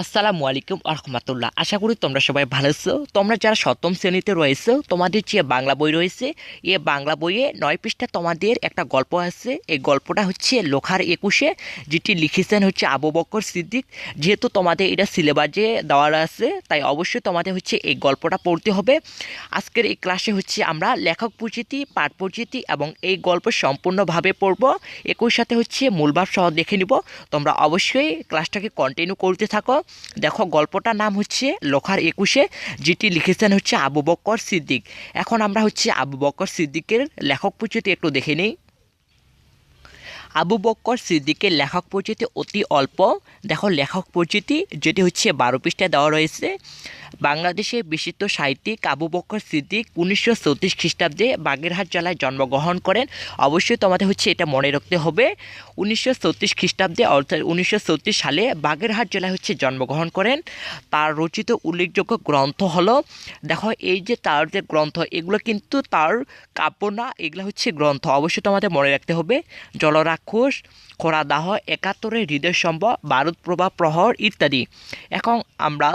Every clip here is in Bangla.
আসসালামু আলাইকুম আহমতুল্লাহ আশা করি তোমরা সবাই ভালো আছো। তোমরা যারা সপ্তম শ্রেণীতে রয়েছো, তোমাদের যে বাংলা বই রয়েছে, এ বাংলা বইয়ে নয় পৃষ্ঠা তোমাদের একটা গল্প আছে। এই গল্পটা হচ্ছে লোখার একুশে, যেটি লিখেছেন হচ্ছে আবু বকর সিদ্দিক। যেহেতু তোমাদের এটা সিলেবাসে দেওয়া আছে, তাই অবশ্যই তোমাদের হচ্ছে এই গল্পটা পড়তে হবে। আজকের এই ক্লাসে হচ্ছে আমরা লেখক পরিচিতি পাঠ পরিচিতি এবং এই গল্প সম্পূর্ণভাবে পড়ব। একই সাথে হচ্ছে মূলভাব সহ দেখে নিব। তোমরা অবশ্যই ক্লাসটাকে কন্টিনিউ করতে থাকো। দেখো গল্পটার নাম হচ্ছে লোখার একুশে, যেটি লিখেছেন হচ্ছে আবু বক্কর সিদ্দিক। এখন আমরা হচ্ছে আবু বক্কর সিদ্দিকের লেখক পরিচিতি একটু দেখে নিই। আবু বক্কর সিদ্দিকের লেখক পরিচিতি অতি অল্প। দেখো লেখক পরিচিতি যেটি হচ্ছে বারো পৃষ্ঠায় দেওয়া রয়েছে। বাংলাদেশের বিশিষ্ট সাহিত্যিক আবু বক্কর সিদ্দিক উনিশশো চৌত্রিশ খ্রিস্টাব্দে বাগেরহাট জেলায় জন্মগ্রহণ করেন। অবশ্যই তোমাদের হচ্ছে এটা মনে রাখতে হবে, উনিশশো চৌত্রিশ খ্রিস্টাব্দে অর্থাৎ উনিশশো চৌত্রিশ সালে বাগেরহাট জেলায় হচ্ছে জন্মগ্রহণ করেন। তার রচিত উল্লেখযোগ্য গ্রন্থ হলো, দেখো এই যে তার যে গ্রন্থ, এগুলো কিন্তু তার কাব্য না এগুলো হচ্ছে গ্রন্থ। অবশ্যই তোমাদের মনে রাখতে হবে, জলরাক্ষস, খোরাদাহ, একাত্তরের হৃদয় সম্ভব ভারত প্রভা প্রহর ইত্যাদি। এখন আমরা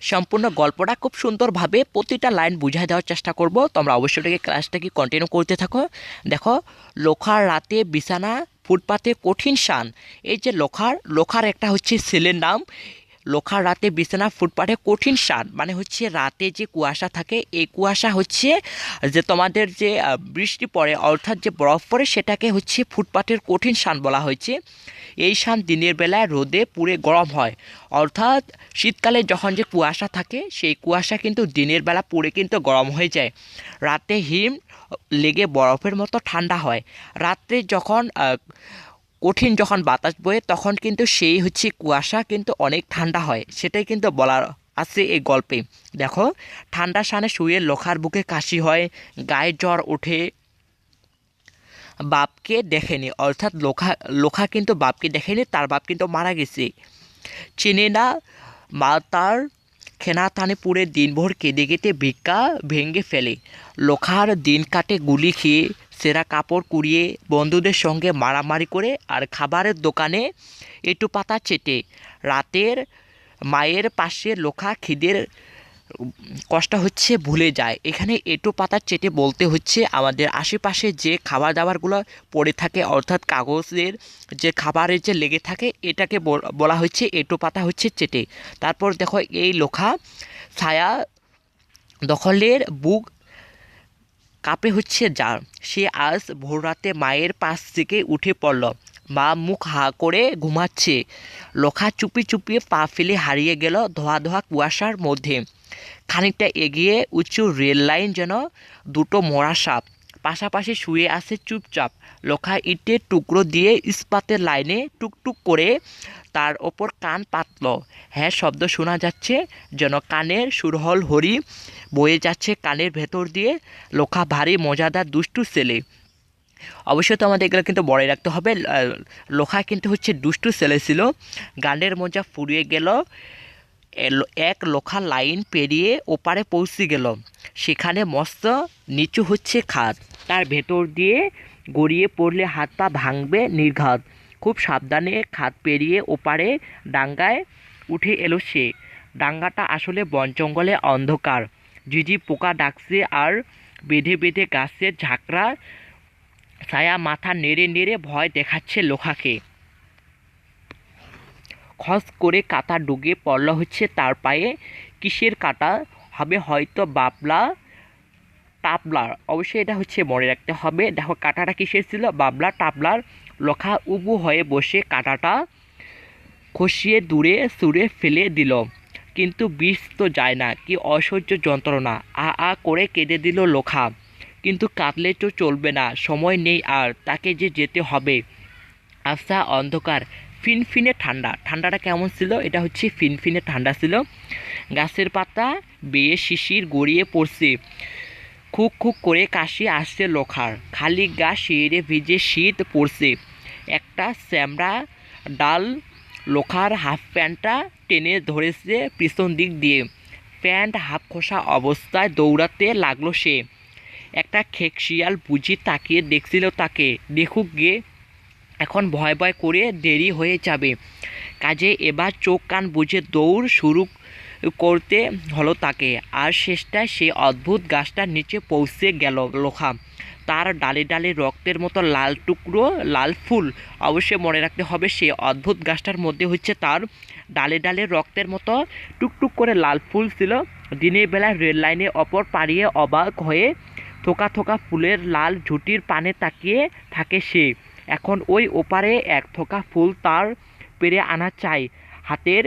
সম্পূর্ণ গল্পটা খুব সুন্দরভাবে প্রতিটা লাইন বুঝাই দেওয়ার চেষ্টা করব। তোমরা অবশ্যই এটাকে ক্লাসটাকে কন্টিনিউ করতে থাকো। দেখো, লোখার রাতে বিছানা, ফুটপাতে কঠিন শান। এই যে লোখার লোখার একটা হচ্ছে ছেলের নাম। লোখার রাতে বিছানা ফুটপাতে কঠিন শান মানে হচ্ছে রাতে যে কুয়াশা থাকে, এই কুয়াশা হচ্ছে যে তোমাদের যে বৃষ্টি পড়ে, অর্থাৎ যে বরফ পড়ে, সেটাকে হচ্ছে ফুটপাতের কঠিন শান বলা হয়েছে। এই সান দিনের বেলায় রোদে পুড়ে গরম হয়। অর্থাৎ শীতকালে যখন যে কুয়াশা থাকে, সেই কুয়াশা কিন্তু দিনের বেলা পুড়ে কিন্তু গরম হয়ে যায়। রাতে হিম লেগে বরফের মতো ঠান্ডা হয়। রাত্রে যখন কঠিন যখন বাতাস বয়ে, তখন কিন্তু সেই হচ্ছে কুয়াশা কিন্তু অনেক ঠান্ডা হয়। সেটাই কিন্তু বলার আছে এই গল্পে। দেখো, ঠান্ডা সানে শুয়ে লোখার বুকে কাশি হয়, গায়ে জ্বর ওঠে, বাপকে দেখেনি। অর্থাৎ লোখা লোখা কিন্তু বাপকে দেখেনি, তার বাপ কিন্তু মারা গেছে। চেনে না মা তার খেনা থানে পুড়ে দিনভর কেঁদে কেটে ভিক্ষা ভেঙে ফেলে। লোখার দিন কাটে গুলি খেয়ে সেরা কাপড় কুড়িয়ে বন্ধুদের সঙ্গে মারামারি করে আর খাবারের দোকানে একটু পাতা চেটে। রাতের মায়ের পাশে লোখা খিদের কষ্ট হচ্ছে ভুলে যায়। এখানে এটো পাতা চেটে বলতে হচ্ছে আমাদের আশেপাশে যে খাবার দাবারগুলো পড়ে থাকে, অর্থাৎ কাগজের যে খাবারের যে লেগে থাকে, এটাকে বলা হচ্ছে এটো পাতা হচ্ছে চেটে। তারপর দেখো এই লোখা ছায়া দখলের বুক কাপে হচ্ছে যা সে আজ ভোররাতে মায়ের পাশ থেকে উঠে পড়ল। মা মুখ হা করে ঘুমাচ্ছে। লোখা চুপি চুপিয়ে পা ফেলে হারিয়ে গেল ধোয়া ধোয়া কুয়াশার মধ্যে। খানিকটা এগিয়ে উঁচু রেল লাইন যেন দুটো মরা সাপ। পাশাপাশি শুয়ে আছে চুপচাপ। লোখা ইটের টুকরো দিয়ে ইস্পাতের লাইনে টুকটুক করে তার ওপর কান পাতল। হ্যাঁ শব্দ শোনা যাচ্ছে যেন কানের সুরহল হরি বয়ে যাচ্ছে কানের ভেতর দিয়ে। লোখা ভারী, মজাদার, দুষ্টু ছেলে। অবশ্যই তো আমাদের এগুলো কিন্তু বড় রাখতে হবে। লোখা কিন্তু হচ্ছে দুষ্টু ছেলে ছিল। গানের মজা ফুরিয়ে গেল। এক লোখা লাইন পেরিয়ে ওপারে পৌঁছে গেল। সেখানে মস্ত, নিচু হচ্ছে খাদ। তার ভেতর দিয়ে গড়িয়ে পড়লে হাত পা ভাঙবে নির্ঘাত। খুব সাবধানে খাত পেরিয়ে ওপারে ডাঙ্গায় উঠে এলো সে। ডাঙ্গাটা আসলে বন জঙ্গলে অন্ধকার। ঝিঝি পোকা ডাকছে আর বেঁধে বেঁধে গাছের ঝাঁকড়া ছায়া মাথা নেড়ে নেড়ে ভয় দেখাচ্ছে লোখাকে খস করে কাটা ডুগে পড়ল হচ্ছে তার পায়ে। কিসের কাটা? হবে হয়তো বাবলা টাবলার অবশ্যই এটা হচ্ছে মনে রাখতে হবে। দেখো, কাটাটা কিসের ছিল? বাবলা টাবলার লোখা উবু হয়ে বসে কাটাটা খসিয়ে দূরে সুরে ফেলে দিল। কিন্তু বিষ তো যায় না, কি অসহ্য যন্ত্রণা। আ আ করে কেঁদে দিল লোখা। কিন্তু কাঁদলে তো চলবে না, সময় নেই আর, তাকে যে যেতে হবে। আফসা অন্ধকার, ফিনফিনে ঠান্ডা। ঠান্ডাটা কেমন ছিল? এটা হচ্ছে ফিনফিনে ঠান্ডা ছিল। গাছের পাতা বেয়ে শিশির গড়িয়ে পড়ছে। খুক খুক করে কাশি আসছে লোখার। খালি গা শিরে ভিজে শীত পড়ছে। একটা শ্যামড়া ডাল লোখার হাফ প্যান্টটা টেনে ধরেছে পিছন দিক দিয়ে। প্যান্ট হাফ খোসা অবস্থায় দৌড়াতে লাগল সে। একটা খেকশিয়াল বুঝি তাকিয়ে দেখছিল তাকে। দেখুক গে, এখন ভয় ভয় করে দেরি হয়ে যাবে। কাজে এবার চোখ কান বুঝে দৌড় শুরু করতে হলো তাকে। আর শেষটায় সে অদ্ভুত গাছটার নিচে পৌঁছে গেল লোখা তার ডালে ডালে রক্তের মতো লাল টুকরো, লাল ফুল অবশ্যই মনে রাখতে হবে সে অদ্ভুত গাছটার মধ্যে হচ্ছে তার ডালে ডালে রক্তের মতো টুকটুক করে লাল ফুল ছিল। দিনের বেলা রেল লাইনে অপর পাড়িয়ে অবাক হয়ে থোকা থোকা ফুলের লাল ঝুঁটির পানে তাকিয়ে থাকে সে। এখন ওই ওপারে এক থোকা ফুল তার পেরে আনা চাই। হাতের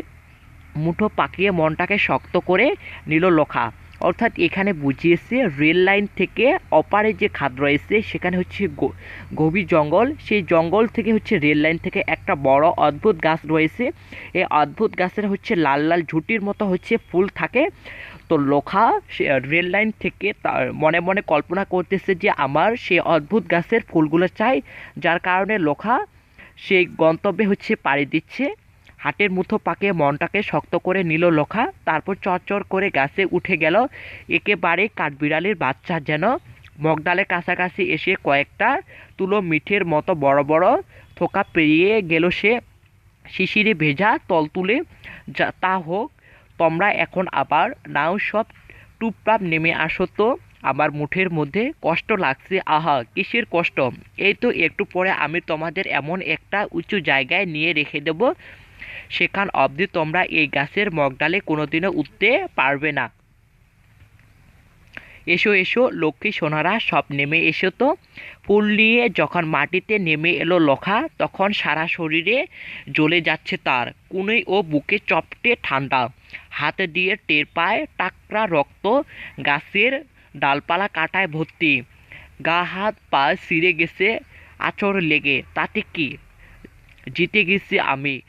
মুঠো পাকিয়ে মনটাকে শক্ত করে নিল লোখা। অর্থাৎ এখানে বুঝিয়েছে, রেল লাইন থেকে অপারে যে খাদ রয়েছে, সেখানে হচ্ছে গভীর জঙ্গল। সেই জঙ্গল থেকে হচ্ছে রেল লাইন থেকে একটা বড় অদ্ভুত গাছ রয়েছে। এই অদ্ভুত গাছের হচ্ছে লাল লাল ঝুঁটির মতো হচ্ছে ফুল থাকে। তো লোখা সে রেল লাইন থেকে তার মনে মনে কল্পনা করতেছে যে আমার সেই অদ্ভুত গাছের ফুলগুলো চাই। যার কারণে লোখা সেই গন্তব্যে হচ্ছে পাড়ি দিচ্ছে। হাটের মুঠো পাকে মনটাকে শক্ত করে নিল লোখা, তারপর চরচর করে গাছে উঠে গেল। একেবারে কাঠবিড়ালির বাচ্চা যেন। মগডালের কাছাকাছি এসে কয়েকটা তুলো মিঠের মতো বড় বড় থোকা পেরিয়ে গেল সে। শিশিরে ভেজা তল তুলে যা, তা হোক, তোমরা এখন আবার নাও সব টুপটাপ নেমে আসো তো। আমার মুঠের মধ্যে কষ্ট লাগছে, আহা, কিসের কষ্ট? এই তো একটু পরে আমি তোমাদের এমন একটা উঁচু জায়গায় নিয়ে রেখে দেব। সেখান অবধি তোমরা এই গাছের মগডালে কোনোদিনও উঠতে পারবে না। এসো এসো, লক্ষ্মী সোনারা, সব নেমে এসো তো। ফুল নিয়ে যখন মাটিতে নেমে এলো লখা, তখন সারা শরীরে জ্বলে যাচ্ছে তার। কুনেই ও বুকে চপটে ঠান্ডা। হাতে দিয়ে টের পায় টাকরা রক্ত গাছের ডালপালা কাটায় ভর্তি। গা হাত পা ছিঁড়ে গেছে আচর লেগে। তাতে কি? জিতে গেছি আমি।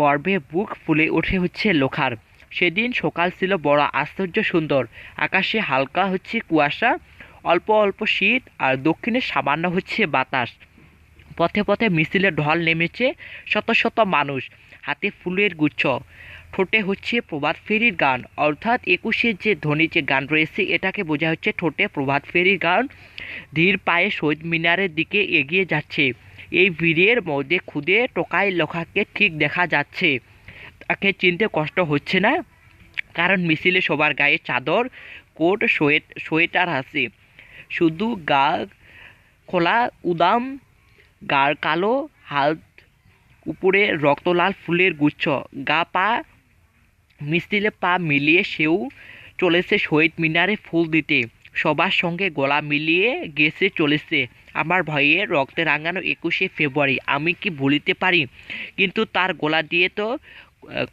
গর্বে বুক ফুলে ওঠে হচ্ছে লোখার। সেদিন সকাল ছিল বড় আশ্চর্য সুন্দর। আকাশে হালকা হচ্ছে কুয়াশা, অল্প অল্প শীত আর দক্ষিণে সামান্য হচ্ছে বাতাস। পথে পথে মিছিলে ঢল নেমেছে শত শত মানুষ, হাতে ফুলের গুচ্ছ। ঠোঁটে হচ্ছে প্রভাত ফেরির গান। অর্থাৎ একুশের যে ধ্বনি যে গান রয়েছে, এটাকে বোঝা হচ্ছে ঠোঁটে প্রভাত ফেরির গান। ধীর পায়ে শহীদ মিনারের দিকে এগিয়ে যাচ্ছে। এই ভিড়ের মধ্যে খুদে টোকাই লেখাকে ঠিক দেখা যাচ্ছে। তাকে চিনতে কষ্ট হচ্ছে না, কারণ মিছিলে সবার গায়ে চাদর, কোট, সোয়েট সোয়েটার আছে। শুধু গা খোলা, উদাম গার কালো, হাত উপরে রক্তলাল ফুলের গুচ্ছ। গা পা মিছিলে পা মিলিয়ে সেও চলেছে শহীদ মিনারে ফুল দিতে। সবার সঙ্গে গলা মিলিয়ে গেছে, চলেছে। আমার ভয়ে রক্তে রাঙানো একুশে ফেব্রুয়ারি, আমি কি ভুলিতে পারি? কিন্তু তার গলা দিয়ে তো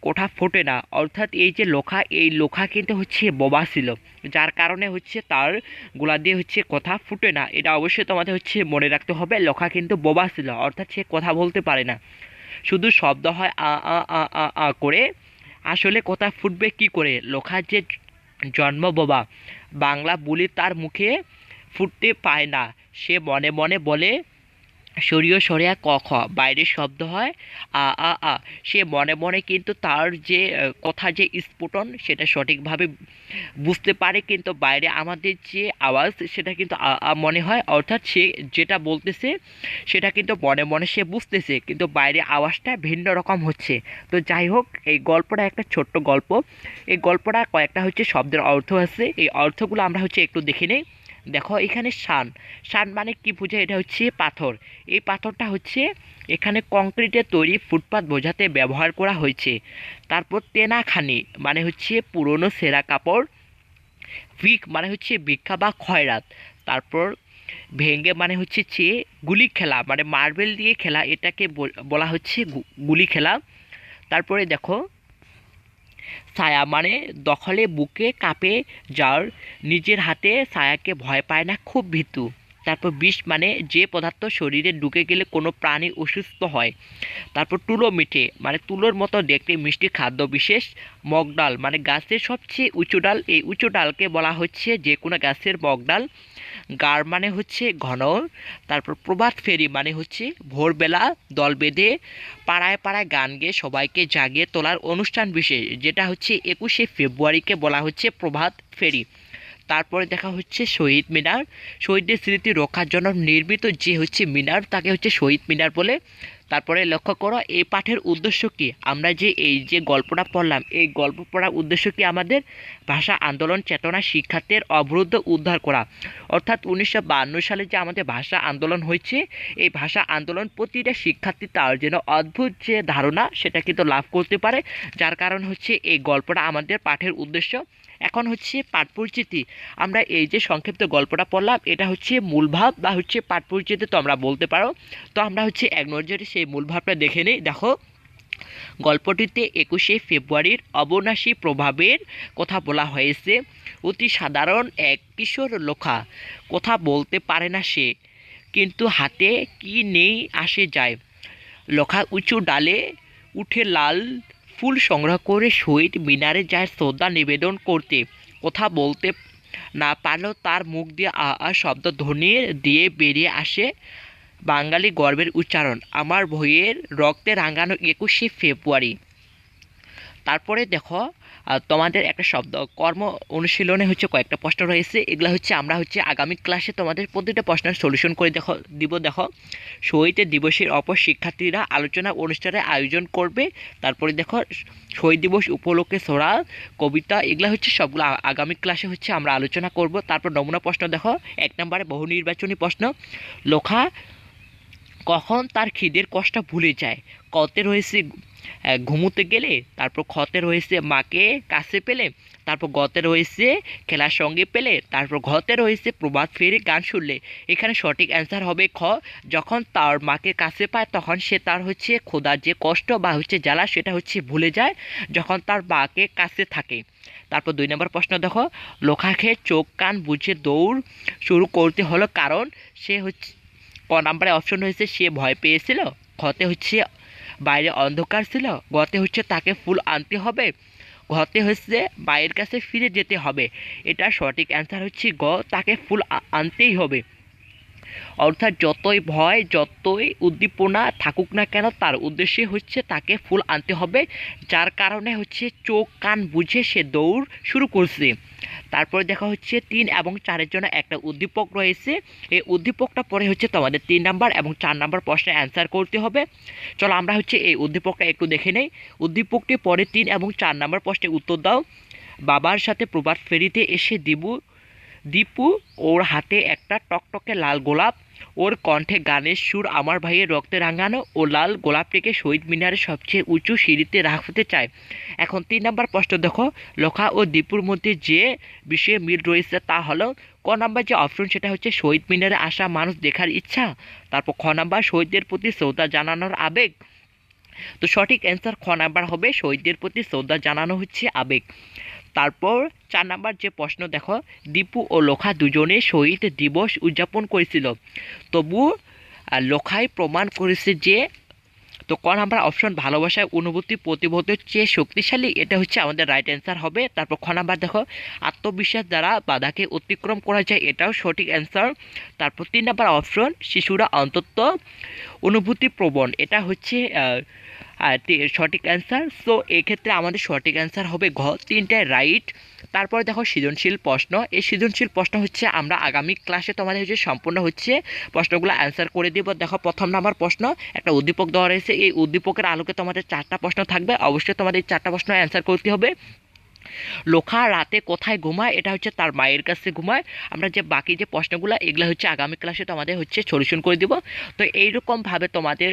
কোঠা ফোটে না। অর্থাৎ এই যে লোখা, এই লোখা কিন্তু হচ্ছে বোবা ছিল। যার কারণে হচ্ছে তার গোলা দিয়ে হচ্ছে কথা ফুটে না। এটা অবশ্যই তোমাদের হচ্ছে মনে রাখতে হবে, লোখা কিন্তু বোবা ছিল, অর্থাৎ সে কথা বলতে পারে না। শুধু শব্দ হয় আ আ আ আ আ করে, আসলে কথা ফুটবে, কি করে? লোখার যে জন্ম বোবা বাংলা বলি তার মুখে ফুটতে পায় না। সে মনে মনে বলে সরিয় সরিয়া ক খ, বাইরের শব্দ হয় আ আ আ। সে মনে মনে কিন্তু তার যে কথা যে স্ফুটন, সেটা সঠিকভাবে বুঝতে পারে, কিন্তু বাইরে আমাদের যে আওয়াজ, সেটা কিন্তু আ আ মনে হয়। অর্থাৎ সে যেটা বলতেছে, সেটা কিন্তু মনে মনে সে বুঝতেছে, কিন্তু বাইরে আওয়াজটা ভিন্ন রকম হচ্ছে। তো যাই হোক, এই গল্পটা একটা ছোট্ট গল্প। এই গল্পটা কয়েকটা হচ্ছে শব্দের অর্থ আছে। এই অর্থগুলো আমরা হচ্ছে একটু দেখে নেই। দেখো, এখানে শান। শান মানে কি বোঝায় এটা হচ্ছে পাথর। এই পাথরটা হচ্ছে এখানে কংক্রিটের তৈরি ফুটপাত বোঝাতে ব্যবহার করা হয়েছে। তারপর তেনাখানি মানে হচ্ছে পুরনো সেরা কাপড়, ভিক মানে হচ্ছে ভিক্ষা বা খয়রাত। তারপর ভেঙ্গে মানে হচ্ছে চেয়ে গুলি খেলা মানে মার্বেল দিয়ে খেলা, এটাকে বল- হচ্ছে গুলি খেলা। তারপরে দেখো ছায়া। মানে দখলে বুকে কাঁপে যার নিজের হাতে ছায়াকে ভয় পায় না, খুব ভীতু। তারপর বিষ মানে যে পদার্থ শরীরে ঢুকে গেলে কোনো প্রাণী অসুস্থ হয়, তারপর তুলো মিঠে। মানে তুলোর মতো দেখতে মিষ্টি খাদ্য বিশেষ। মগডাল মানে গাছের সবচেয়ে উঁচু ডাল। এই উঁচু ডালকে বলা হচ্ছে যে কোনো গাছের মগ ডাল গার মানে হচ্ছে ঘন তারপর প্রভাত ফেরি মানে হচ্ছে ভোরবেলা দল বেঁধে পাড়ায় পাড়ায় গান গেয়ে সবাইকে জাগিয়ে তোলার অনুষ্ঠান বিশেষ, যেটা হচ্ছে একুশে ফেব্রুয়ারিকে বলা হচ্ছে প্রভাত ফেরি। তারপরে দেখা হচ্ছে শহীদ মিনার। শহীদদের স্মৃতি রক্ষার জন্য নির্মিত যে হচ্ছে মিনার, তাকে হচ্ছে শহীদ মিনার বলে। তারপরে লক্ষ্য করো, এই পাঠের উদ্দেশ্য কি? আমরা যে এই যে গল্পটা পড়লাম, এই গল্প পড়ার উদ্দেশ্য কি আমাদের? ভাষা আন্দোলন, চেতনা, শিক্ষার্থীর অবরুদ্ধ উদ্ধার করা। অর্থাৎ উনিশশো সালে যে আমাদের ভাষা আন্দোলন হয়েছে, এই ভাষা আন্দোলন প্রতিটা শিক্ষার্থী তার জন্য অদ্ভুত যে ধারণা, সেটা কিন্তু লাভ করতে পারে। যার কারণ হচ্ছে এই গল্পটা আমাদের পাঠের উদ্দেশ্য। এখন হচ্ছে পাঠ পরিচিতি। আমরা এই যে সংক্ষিপ্ত গল্পটা পড়লাম, এটা হচ্ছে মূল ভাব বা হচ্ছে পাঠ পরিচিতি তো আমরা বলতে পারো। তো আমরা হচ্ছে এক নজরে সেই মূল ভাবটা দেখে নিই। দেখো, গল্পটিতে একুশে ফেব্রুয়ারির অবনাশী প্রভাবের কথা বলা হয়েছে। অতি সাধারণ এক কিশোর লোখা, কথা বলতে পারে না সে, কিন্তু হাতে কি নেই আসে যায়। লোখা উঁচু ডালে উঠে লাল ফুল সংগ্রহ করে শহীদ মিনারে যায় শ্রদ্ধা নিবেদন করতে। কথা বলতে না পারলেও তার মুখ দিয়ে আ আ শব্দ ধ্বনি দিয়ে বেরিয়ে আসে বাঙালি গর্বের উচ্চারণ। আমার বইয়ের রক্তে রাঙানো একুশে ফেব্রুয়ারি। তারপরে দেখো তোমাদের একটা শব্দ, কর্ম অনুশীলনে হচ্ছে কয়েকটা প্রশ্ন রয়েছে। এগুলো হচ্ছে আমরা হচ্ছে আগামী ক্লাসে তোমাদের প্রতিটা প্রশ্নের সলিউশন করে দেখো, দিব দেখো। শহীদ দিবসের অপর শিক্ষার্থীরা আলোচনা অনুষ্ঠানের আয়োজন করবে। তারপরে দেখো শহীদ দিবস উপলক্ষে সোরা, কবিতা, এগুলো হচ্ছে সবগুলো আগামী ক্লাসে হচ্ছে আমরা আলোচনা করব। তারপর নমুনা প্রশ্ন দেখো, এক নম্বরে বহু নির্বাচনী প্রশ্ন। লোখা, কখন তার খিদের কষ্ট ভুলে যায়? কতে রয়েছে ঘুমোতে গেলে, তারপর ক্ষতে রয়েছে মাকে কাছে পেলে, তারপর গতে রয়েছে খেলার সঙ্গে পেলে, তারপর ঘতে রয়েছে প্রভাত ফেরি গান শুনলে। এখানে সঠিক অ্যান্সার হবে খ। যখন তার মাকে কাছে পায়, তখন সে তার হচ্ছে খোদার যে কষ্ট বা হচ্ছে জ্বালা, সেটা হচ্ছে ভুলে যায় যখন তার মাকে কাছে থাকে। তারপর দুই নম্বর প্রশ্ন দেখো লোখাকে চোখ, কান বুঝে দৌড় শুরু করতে হলো কারণ সে হচ্ছে, ক নাম্বারে অপশন হয়েছে সে ভয় পেয়েছিল। ক্ষতে হচ্ছে বাইরে অন্ধকার ছিল, গতে হচ্ছে তাকে ফুল আনতে হবে। ঘতে হচ্ছে বাইরের কাছে ফিরে যেতে হবে। এটা সঠিক অ্যান্সার হচ্ছে গ, তাকে ফুল আনতেই হবে। অর্থাৎ যতই ভয়, যতই উদ্দীপনা থাকুক না কেন, তার উদ্দেশ্যে হচ্ছে তাকে ফুল আনতে হবে, যার কারণে হচ্ছে চোখ, কান বুঝে সে দৌড় শুরু করছে। তারপরে দেখা হচ্ছে তিন এবং চারের জন্য একটা উদ্দীপক রয়েছে। এই উদ্দীপকটা পরে হচ্ছে তোমাদের তিন নাম্বার এবং চার নাম্বার প্রশ্নে অ্যান্সার করতে হবে। চলো আমরা হচ্ছে এই উদ্দীপকটা একটু দেখে নেই। উদ্দীপকটি পরে তিন এবং চার নাম্বার প্রশ্নে উত্তর দাও। বাবার সাথে প্রবাদ ফেরিতে এসে দিবু দীপু, ওর হাতে একটা টকটকে লাল গোলাপ, ওর কণ্ঠে গানের সুর আমার ভাইয়ের রক্তে রাঙানো ও লাল গোলাপটিকে শহীদ মিনারের সবচেয়ে উঁচু সিঁড়িতে রাখতে চায়। এখন তিন নম্বর প্রশ্ন দেখো। লোখা ও দীপুর মধ্যে যে বিষয়ে মিল রয়েছে তা হলো, ক নাম্বার যে অপশন সেটা হচ্ছে শহীদ মিনারে আসা মানুষ দেখার ইচ্ছা। তারপর খ নাম্বার শহীদদের প্রতি শ্রদ্ধা জানানোর আবেগ। তো সঠিক অ্যান্সার খ নাম্বার হবে, শহীদদের প্রতি শ্রদ্ধা জানানো হচ্ছে আবেগ। তারপর চার নাম্বার যে প্রশ্ন, দেখো, দীপু ও লোখা দুজনে শহীদ দিবস উদযাপন করেছিল। তবু লোখাই প্রমাণ করেছে যে, তো ক নাম্বার অপশন ভালোবাসায় অনুভূতি প্রতিবোধের চেয়ে শক্তিশালী, এটা হচ্ছে আমাদের রাইট অ্যান্সার হবে। তারপর খ নাম্বার, দেখো, আত্মবিশ্বাস দ্বারা বাধাকে অতিক্রম করা যায়, এটাও সঠিক অ্যান্সার তারপর তিন নাম্বার অপশন, শিশুরা অন্তত অনুভূতি প্রবণ, এটা হচ্ছে সঠিক অ্যান্সার সো এক্ষেত্রে আমাদের সঠিক অ্যান্সার হবে ঘ তিনটায় রাইট তারপরে দেখো সৃজনশীল প্রশ্ন। এই সৃজনশীল প্রশ্ন হচ্ছে, আমরা আগামী ক্লাসে তোমাদের হচ্ছে সম্পূর্ণ হচ্ছে প্রশ্নগুলো অ্যান্সার করে দিব। দেখো প্রথম নাম্বার প্রশ্ন, একটা উদ্দীপক দেওয়া রয়েছে। এই উদ্দীপকের আলোকে তোমাদের চারটা প্রশ্ন থাকবে। অবশ্যই তোমাদের এই চারটা প্রশ্ন অ্যান্সার করতে হবে। লোখা রাতে কোথায় ঘুমায়, এটা হচ্ছে তার মায়ের কাছে ঘুমায়। আমরা যে বাকি যে প্রশ্নগুলো, এগুলো হচ্ছে আগামী ক্লাসে তোমাদের হচ্ছে সলিউশন করে দিব। তো এইরকমভাবে তোমাদের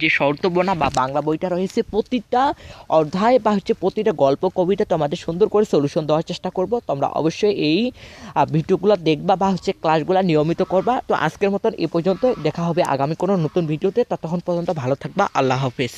যে শর্তবনা বা বাংলা বইটা রয়েছে, প্রতিটা অধ্যায় বা হচ্ছে প্রতিটা গল্প, কবিতা তোমাদের সুন্দর করে সলিউশন দেওয়ার চেষ্টা করব। তোমরা অবশ্যই এই ভিডিওগুলো দেখবা বা হচ্ছে ক্লাসগুলো নিয়মিত করবা। তো আজকের মতন এ পর্যন্ত দেখা হবে আগামী কোনো নতুন ভিডিওতে। ততক্ষণ পর্যন্ত ভালো থাকবা। আল্লাহ হাফেজ।